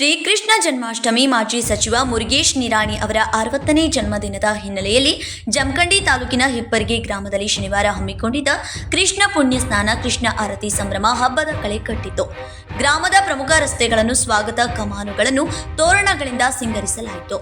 ಜನ್ಮಾಷ್ಟಮಿ ಮಾಜಿ ಸಚಿವ ಮುರುಗೇಶ್ ನಿರಾಣಿ ಅವರ ಅರವತ್ತನೇ ಜನ್ಮದಿನದ ಹಿನ್ನೆಲೆಯಲ್ಲಿ ಜಮಖಂಡಿ ತಾಲೂಕಿನ ಹಿಪ್ಪರಿಗೆ ಗ್ರಾಮದಲ್ಲಿ ಶನಿವಾರ ಹಮ್ಮಿಕೊಂಡಿದ್ದ ಕೃಷ್ಣ ಪುಣ್ಯ ಸ್ನಾನ, ಕೃಷ್ಣ ಆರತಿ ಸಂಭ್ರಮ ಹಬ್ಬದ ಕಳೆ ಕಟ್ಟಿತು. ಗ್ರಾಮದ ಪ್ರಮುಖ ರಸ್ತೆಗಳನ್ನು ಸ್ವಾಗತ ಕಮಾನುಗಳನ್ನು ತೋರಣಗಳಿಂದ ಸಿಂಗರಿಸಲಾಯಿತು.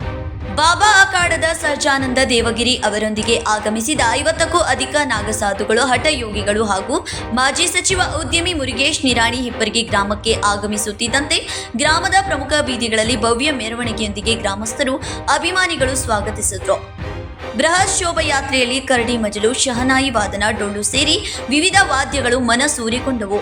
ಬಾಬಾ ಅಖಾಡದ ಸಹಜಾನಂದ ದೇವಗಿರಿ ಅವರೊಂದಿಗೆ ಆಗಮಿಸಿದ ಐವತ್ತಕ್ಕೂ ಅಧಿಕ ನಾಗಸಾಧುಗಳು, ಹಠಯೋಗಿಗಳು ಹಾಗೂ ಮಾಜಿ ಸಚಿವ ಉದ್ಯಮಿ ಮುರುಗೇಶ್ ನಿರಾಣಿ ಹಿಪ್ಪರ್ಗಿ ಗ್ರಾಮಕ್ಕೆ ಆಗಮಿಸುತ್ತಿದ್ದಂತೆ ಗ್ರಾಮದ ಪ್ರಮುಖ ಬೀದಿಗಳಲ್ಲಿ ಭವ್ಯ ಮೆರವಣಿಗೆಯೊಂದಿಗೆ ಗ್ರಾಮಸ್ಥರು ಅಭಿಮಾನಿಗಳು ಸ್ವಾಗತಿಸಿದರು. ಬೃಹತ್ ಶೋಭಯಾತ್ರೆಯಲ್ಲಿ ಕರಡಿ ಮಜಲು, ಶಹನಾಯಿ ವಾದನ, ಡೊಳ್ಳು ಸೇರಿ ವಿವಿಧ ವಾದ್ಯಗಳು ಮನಸೂರಿಕೊಂಡವು.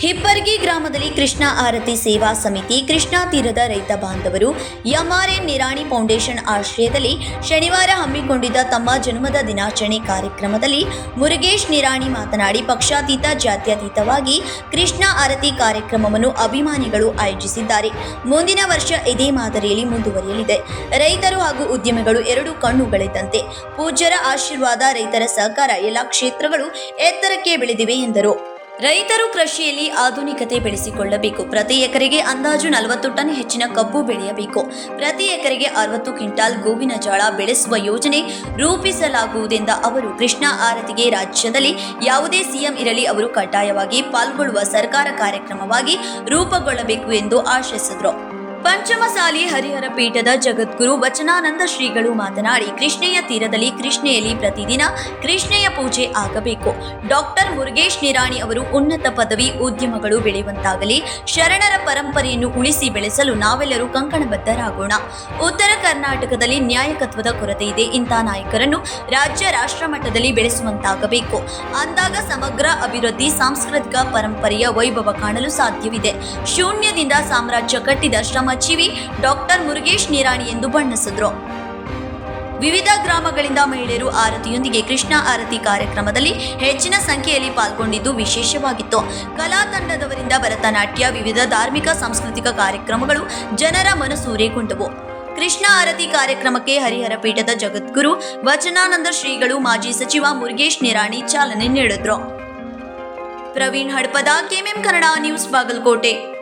ಹಿಪ್ಪರ್ಗಿ ಗ್ರಾಮದಲ್ಲಿ ಕೃಷ್ಣ ಆರತಿ ಸೇವಾ ಸಮಿತಿ, ಕೃಷ್ಣಾ ತೀರದ ರೈತ ಬಾಂಧವರು ಎಂಆರ್ಎನ್ ನಿರಾಣಿ ಫೌಂಡೇಶನ್ ಆಶ್ರಯದಲ್ಲಿ ಶನಿವಾರ ಹಮ್ಮಿಕೊಂಡಿದ್ದ ತಮ್ಮ ಜನ್ಮದ ದಿನಾಚರಣೆ ಕಾರ್ಯಕ್ರಮದಲ್ಲಿ ಮುರುಗೇಶ್ ನಿರಾಣಿ ಮಾತನಾಡಿ, ಪಕ್ಷಾತೀತ, ಜಾತ್ಯತೀತವಾಗಿ ಕೃಷ್ಣ ಆರತಿ ಕಾರ್ಯಕ್ರಮವನ್ನು ಅಭಿಮಾನಿಗಳು ಆಯೋಜಿಸಿದ್ದಾರೆ. ಮುಂದಿನ ವರ್ಷ ಇದೇ ಮಾದರಿಯಲ್ಲಿ ಮುಂದುವರಿಯಲಿದೆ. ರೈತರು ಹಾಗೂ ಉದ್ಯಮಿಗಳು ಎರಡು ಕಣ್ಣುಗಳಿದ್ದಂತೆ ಪೂಜ್ಯರ ಆಶೀರ್ವಾದ, ರೈತರ ಸಹಕಾರ, ಎಲ್ಲ ಕ್ಷೇತ್ರಗಳು ಎತ್ತರಕ್ಕೆ ಬೆಳೆದಿವೆ ಎಂದರು. ರೈತರು ಕೃಷಿಯಲ್ಲಿ ಆಧುನಿಕತೆ ಬೆಳೆಸಿಕೊಳ್ಳಬೇಕು. ಪ್ರತಿ ಎಕರೆಗೆ ಅಂದಾಜು ನಲವತ್ತು ಟನ್ ಹೆಚ್ಚಿನ ಕಬ್ಬು ಬೆಳೆಯಬೇಕು. ಪ್ರತಿ ಎಕರೆಗೆ ಅರವತ್ತು ಕ್ವಿಂಟಾಲ್ ಗೋವಿನ ಜೋಳ ಬೆಳೆಸುವ ಯೋಜನೆ ರೂಪಿಸಲಾಗುವುದೆಂದ ಅವರು ಕೃಷ್ಣ ಆರತಿಗೆ ರಾಜ್ಯದಲ್ಲಿ ಯಾವುದೇ ಸಿಎಂ ಇರಲಿ ಅವರು ಕಡ್ಡಾಯವಾಗಿ ಪಾಲ್ಗೊಳ್ಳುವ ಸರ್ಕಾರ ಕಾರ್ಯಕ್ರಮವಾಗಿ ರೂಪುಗೊಳ್ಳಬೇಕು ಎಂದು ಆಶಿಸಿದರು. ಪಂಚಮಸಾಲಿ ಹರಿಹರ ಪೀಠದ ಜಗದ್ಗುರು ವಚನಾನಂದ ಶ್ರೀಗಳು ಮಾತನಾಡಿ, ಕೃಷ್ಣೆಯ ತೀರದಲ್ಲಿ ಕೃಷ್ಣೆಯಲ್ಲಿ ಪ್ರತಿದಿನ ಕೃಷ್ಣೆಯ ಪೂಜೆ ಆಗಬೇಕು. ಡಾಕ್ಟರ್ ಮುರುಗೇಶ್ ನಿರಾಣಿ ಅವರು ಉನ್ನತ ಪದವಿ ಉದ್ಯಮಗಳು ಬೆಳೆಯುವಂತಾಗಲಿ, ಶರಣರ ಪರಂಪರೆಯನ್ನು ಉಳಿಸಿ ಬೆಳೆಸಲು ನಾವೆಲ್ಲರೂ ಕಂಕಣಬದ್ಧರಾಗೋಣ. ಉತ್ತರ ಕರ್ನಾಟಕದಲ್ಲಿ ನ್ಯಾಯಕತ್ವದ ಕೊರತೆ ಇದೆ. ಇಂಥ ನಾಯಕರನ್ನು ರಾಜ್ಯ ರಾಷ್ಟ್ರ ಮಟ್ಟದಲ್ಲಿ ಬೆಳೆಸುವಂತಾಗಬೇಕು. ಅಂದಾಗ ಸಮಗ್ರ ಅಭಿವೃದ್ಧಿ, ಸಾಂಸ್ಕೃತಿಕ ಪರಂಪರೆಯ ವೈಭವ ಕಾಣಲು ಸಾಧ್ಯವಿದೆ. ಶೂನ್ಯದಿಂದ ಸಾಮ್ರಾಜ್ಯ ಕಟ್ಟಿದ ಶ್ರಮಜೀವಿ ಡಾಕ್ಟರ್ ಮುರುಗೇಶ್ ನಿರಾಣಿ ಎಂದು ಬಣ್ಣಿಸಿದ್ರು. ವಿವಿಧ ಗ್ರಾಮಗಳಿಂದ ಮಹಿಳೆಯರು ಆರತಿಯೊಂದಿಗೆ ಕೃಷ್ಣ ಆರತಿ ಕಾರ್ಯಕ್ರಮದಲ್ಲಿ ಹೆಚ್ಚಿನ ಸಂಖ್ಯೆಯಲ್ಲಿ ಪಾಲ್ಗೊಂಡಿದ್ದು ವಿಶೇಷವಾಗಿತ್ತು. ಕಲಾ ತಂಡದವರಿಂದ ಭರತನಾಟ್ಯ, ವಿವಿಧ ಧಾರ್ಮಿಕ, ಸಾಂಸ್ಕೃತಿಕ ಕಾರ್ಯಕ್ರಮಗಳು ಜನರ ಮನಸೂರೆಗೊಂಡವು ಕೃಷ್ಣ ಆರತಿ ಕಾರ್ಯಕ್ರಮಕ್ಕೆ ಹರಿಹರ ಪೀಠದ ಜಗದ್ಗುರು, ವಚನಾನಂದ ಶ್ರೀಗಳು ಮಾಜಿ ಸಚಿವ ಮುರುಗೇಶ್ ನಿರಾಣಿ ಚಾಲನೆ ನೀಡಿದ್ರು. Praveen Hadpad, KMM Kannada news Bagalkot.